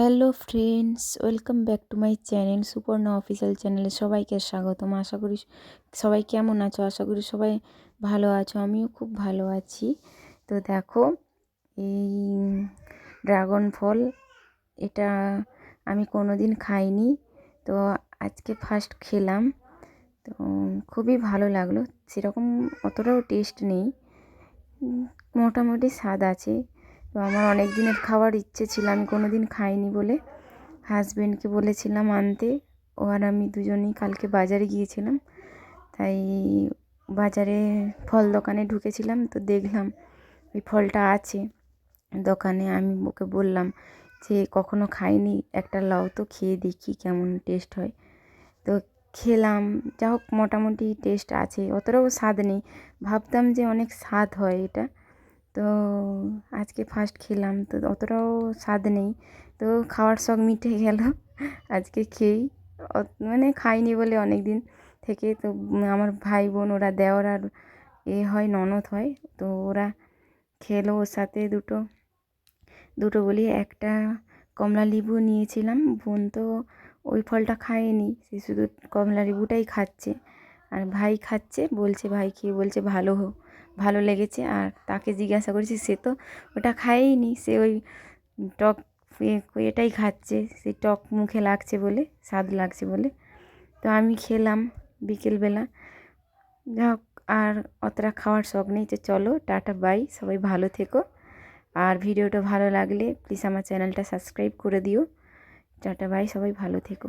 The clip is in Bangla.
Hello friends welcome back to my channel Suparna official চ্যানেলে সবাইকে স্বাগতম। আশা করি সবাই কেমন আছো? আশা করি সবাই ভালো আছো। আমিও খুব ভালো আছি। তো দেখো, এই ড্রাগন ফল, এটা আমি কোনো দিন খাইনি। তো আজকে ফার্স্ট খেলাম। তো খুবই ভালো লাগল। সেরকম অতটাও টেস্ট নেই। মোটামুটি স্বাদ আছে। আমার অনেক দিনের খাওয়ার ইচ্ছে ছিল, আমি কোনো দিন খাইনি বলে। হাজব্যান্ডকে বলেছিলাম আনতে, ও আর আমি দুজনেই কালকে বাজারে গিয়েছিলাম। তাই বাজারে ফল দোকানে ঢুকেছিলাম, তো দেখলাম ওই ফলটা আছে। দোকানে আমি ওকে বললাম যে, কখনো খাইনি? একটা লাউ তো খেয়ে দেখি কেমন টেস্ট হয়। তো খেলাম, যা হোক, মোটামুটি টেস্ট আছে, অতটাও স্বাদ নেই। ভাবতাম যে অনেক স্বাদ হয় এটা। তো আজকে ফার্স্ট খেলাম, তো অতটাও স্বাদ নেই। তো খাওয়ার শখ মিটে গেল, আজকে খেয়েই। মানে খাইনি বলে অনেক দিন থেকে, তো আমার ভাই বোন ওরা দেওয়ার আর এ হয়, ননদ হয়, তো ওরা খেলো ওর সাথে দুটো। দুটো বলি, একটা কমলা লেবু নিয়েছিলাম, বোন তো ওই ফলটা খায়নি, সে শুধু কমলা লেবুটাই খাচ্ছে। আর ভাই খাচ্ছে, বলছে ভাই খেয়ে, বলছে ভালো হোক। ভালো লেগেছে আর তাকে জিজ্ঞাসা করেছি, সে তো ওটা খায়নি সে ওই টক এটাই খাচ্ছে সেই টক মুখে লাগছে বলে, স্বাদ লাগছে বলে। তো আমি খেলাম বিকেলবেলা। যা আর অতটা খাওয়ার শখ নেই যে চলো, টাটা, বাই, সবাই ভালো থেকো। আর ভিডিওটা ভালো লাগলে প্লিজ আমার চ্যানেলটা সাবস্ক্রাইব করে দিও। টাটা, বাই, সবাই ভালো থেকো।